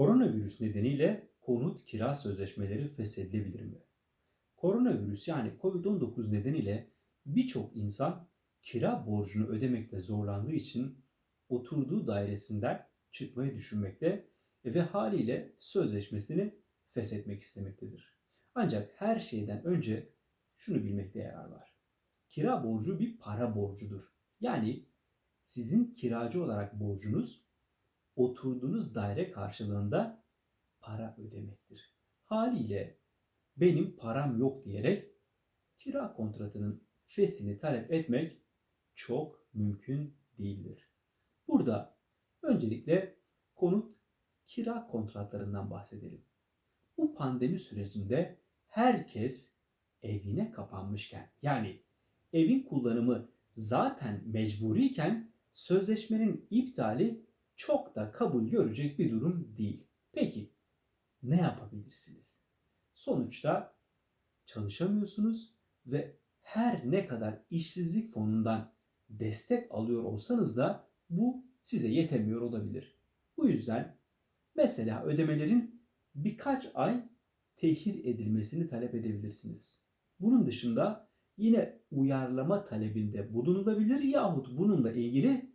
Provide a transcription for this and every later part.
Koronavirüs nedeniyle konut kira sözleşmeleri feshedilebilir mi? Koronavirüs yani COVID-19 nedeniyle birçok insan kira borcunu ödemekte zorlandığı için oturduğu dairesinden çıkmayı düşünmekte ve haliyle sözleşmesini feshetmek istemektedir. Ancak her şeyden önce şunu bilmekte yarar var. Kira borcu bir para borcudur. Yani sizin kiracı olarak borcunuz oturduğunuz daire karşılığında para ödemektir. Haliyle benim param yok diyerek kira kontratının feshini talep etmek çok mümkün değildir. Burada öncelikle konut kira kontratlarından bahsedelim. Bu pandemi sürecinde herkes evine kapanmışken yani evin kullanımı zaten mecburiyken sözleşmenin iptali çok da kabul görecek bir durum değil. Peki ne yapabilirsiniz? Sonuçta çalışamıyorsunuz ve her ne kadar işsizlik fonundan destek alıyor olsanız da bu size yetemiyor olabilir. Bu yüzden mesela ödemelerin birkaç ay tehir edilmesini talep edebilirsiniz. Bunun dışında yine uyarlama talebinde bulunulabilir yahut bununla ilgili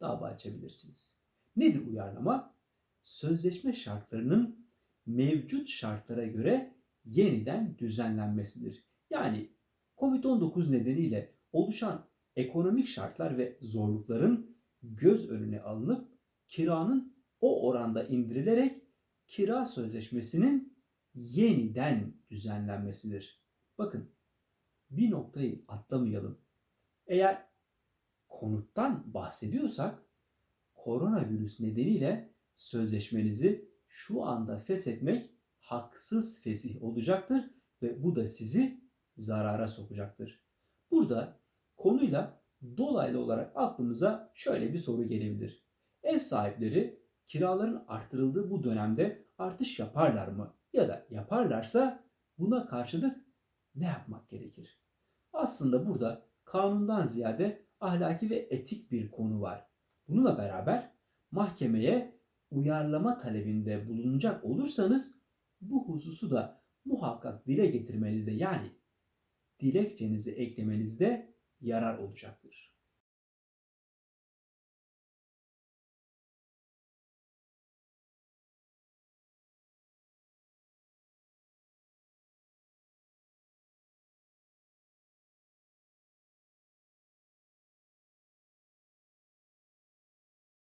dava açabilirsiniz. Nedir uyarlama? Sözleşme şartlarının mevcut şartlara göre yeniden düzenlenmesidir. Yani Covid-19 nedeniyle oluşan ekonomik şartlar ve zorlukların göz önüne alınıp kiranın o oranda indirilerek kira sözleşmesinin yeniden düzenlenmesidir. Bakın bir noktayı atlamayalım. Eğer konuttan bahsediyorsak koronavirüs nedeniyle sözleşmenizi şu anda feshetmek haksız fesih olacaktır ve bu da sizi zarara sokacaktır. Burada konuyla dolaylı olarak aklımıza şöyle bir soru gelebilir. Ev sahipleri kiraların arttırıldığı bu dönemde artış yaparlar mı? Ya da yaparlarsa buna karşılık ne yapmak gerekir? Aslında burada kanundan ziyade ahlaki ve etik bir konu var. Bununla beraber mahkemeye uyarlama talebinde bulunacak olursanız bu hususu da muhakkak dile getirmenizde yani dilekçenizi eklemenizde yarar olacaktır.